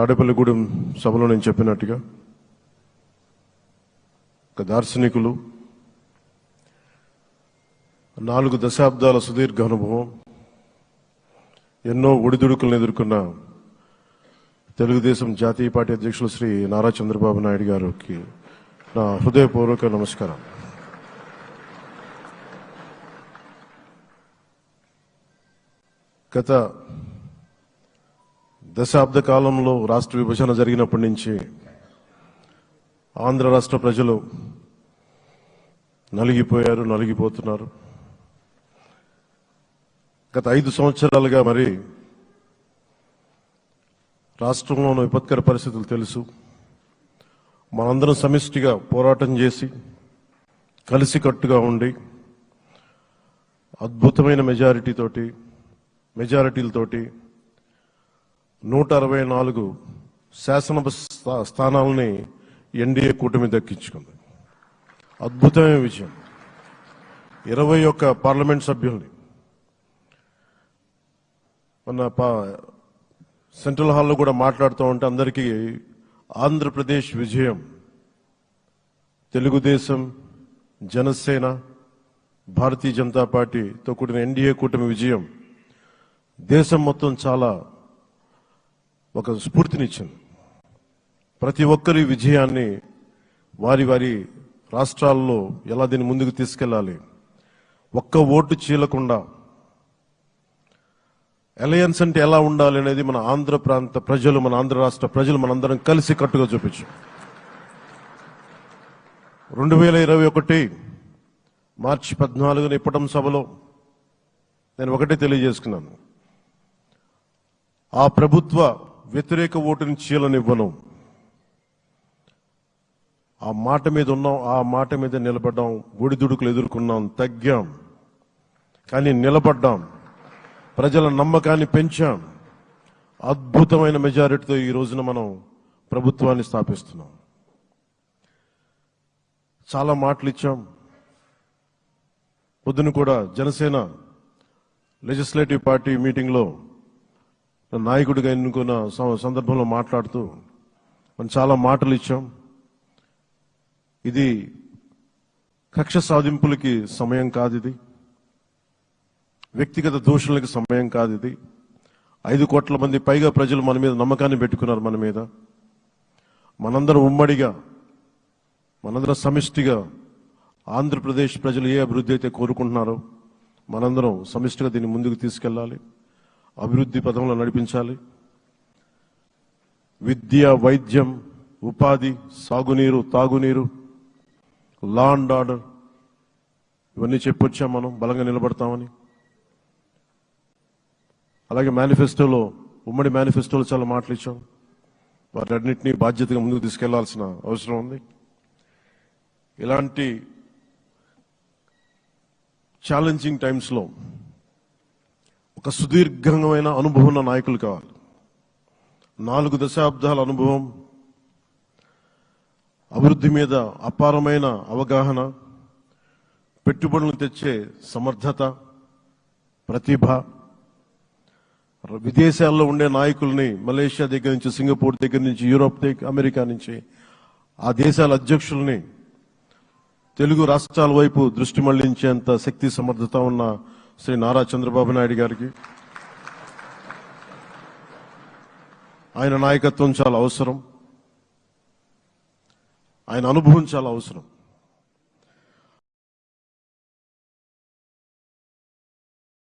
తాడేపల్లిగూడెం సభలో నేను చెప్పినట్టుగా ఒక దార్శనికులు నాలుగు దశాబ్దాల సుదీర్ఘ అనుభవం ఎన్నో ఒడిదుడుకులను ఎదుర్కొన్న తెలుగుదేశం జాతీయ పార్టీ అధ్యక్షులు శ్రీ నారా చంద్రబాబు నాయుడు గారికి నా హృదయపూర్వక నమస్కారం గత దశాబ్ద కాలంలో రాష్ట్ర విభజన జరిగినప్పటి నుంచి ఆంధ్ర రాష్ట్ర ప్రజలు నలిగిపోయారు నలిగిపోతున్నారు. గత ఐదు సంవత్సరాలుగా మరి రాష్ట్రంలోని విపత్కర పరిస్థితులు తెలుసు. మనందరం సమిష్టిగా పోరాటం చేసి కలిసికట్టుగా ఉండి అద్భుతమైన మెజారిటీతోటి మెజారిటీలతోటి నూట అరవై నాలుగు శాసన స్థా- స్థానాలని ఎన్డీఏ కూటమి దక్కించుకుంది. అద్భుతమైన విజయం. ఇరవై ఒక్క పార్లమెంట్ సభ్యుల్ని. మన పా- సెంట్రల్ హాల్లో కూడా మాట్లాడుతూ ఉంటే అందరికీ ఆంధ్రప్రదేశ్ విజయం తెలుగుదేశం జనసేన భారతీయ జనతా పార్టీతో కూడిన ఎన్డీఏ కూటమి విజయం దేశం మొత్తం చాలా ఒక స్ఫూర్తినిచ్చింది. ప్రతి ఒక్కరి విజయాన్ని వారి వారి రాష్ట్రాల్లో ఎలా దీన్ని ముందుకు తీసుకెళ్ళాలి? ఒక్క ఓటు చీలకుండా అలయన్స్ అంటే ఎలా ఉండాలి అనేది మన ఆంధ్ర ప్రాంత ప్రజలు మన ఆంధ్ర రాష్ట్ర ప్రజలు మనందరం కలిసి కట్టుగా చూపించు. రెండు వేల ఇరవై ఒకటి మార్చి పద్నాలుగున ఇప్పటం సభలో నేను ఒకటే తెలియజేసుకున్నాను. ఆ ప్రభుత్వ వ్యతిరేక ఓటుని చీలనివ్వను. ఆ మాట మీద ఉన్నాం ఆ మాట మీద నిలబడ్డాం ఒడిదుడుకులు ఎదుర్కొన్నాం తగ్గాం. కానీ నిలబడ్డాం. ప్రజల నమ్మకాన్ని పెంచాం. అద్భుతమైన మెజారిటీతో ఈ రోజున మనం ప్రభుత్వాన్ని స్థాపిస్తున్నాం. చాలా మాటలు ఇచ్చాం. పొద్దున కూడా జనసేన లెజిస్లేటివ్ పార్టీ మీటింగ్లో నాయకుడిగా ఎన్నుకున్న సందర్భంలో మాట్లాడుతూ మనం చాలా మాటలు ఇచ్చాం. ఇది కక్ష సాధింపులకి సమయం కాదు ఇది. వ్యక్తిగత దూషణలకు సమయం కాదు ఇది. ఐదు కోట్ల మంది పైగా ప్రజలు మన మీద నమ్మకాన్ని పెట్టుకున్నారు మన మీద. మనందరం ఉమ్మడిగా మనందరం సమిష్టిగా ఆంధ్రప్రదేశ్ ప్రజలు ఏ అభివృద్ధి అయితే కోరుకుంటున్నారో మనందరం సమిష్టిగా దీన్ని ముందుకు తీసుకెళ్ళాలి. అభివృద్ధి పదంలో నడిపించాలి. విద్య వైద్యం ఉపాధి సాగునీరు తాగునీరు లా అండ్ ఆర్డర్ ఇవన్నీ చెప్పొచ్చాం మనం? బలంగా నిలబడతామని. అలాగే మేనిఫెస్టోలో ఉమ్మడి మేనిఫెస్టోలో చాలా మాటలు ఇచ్చాం. వాటన్నిటినీ బాధ్యతగా ముందుకు తీసుకెళ్ళాల్సిన అవసరం ఉంది. ఇలాంటి ఛాలెంజింగ్ టైమ్స్లో ఒక సుదీర్ఘమైన అనుభవం ఉన్న నాయకులు కావాలి. నాలుగు దశాబ్దాల అనుభవం అభివృద్ధి మీద అపారమైన అవగాహన పెట్టుబడులు తెచ్చే సమర్థత ప్రతిభ విదేశాల్లో ఉండే నాయకుల్ని మలేషియా దగ్గర నుంచి సింగపూర్ దగ్గర నుంచి యూరోప్ దగ్గర అమెరికా నుంచి ఆ దేశాల అధ్యక్షుల్ని తెలుగు రాష్ట్రాల వైపు దృష్టి మళ్ళించేంత శక్తి సమర్థత ఉన్న శ్రీ నారా చంద్రబాబు నాయుడు గారికి. ఆయన నాయకత్వం చాలా అవసరం. ఆయన అనుభవం చాలా అవసరం.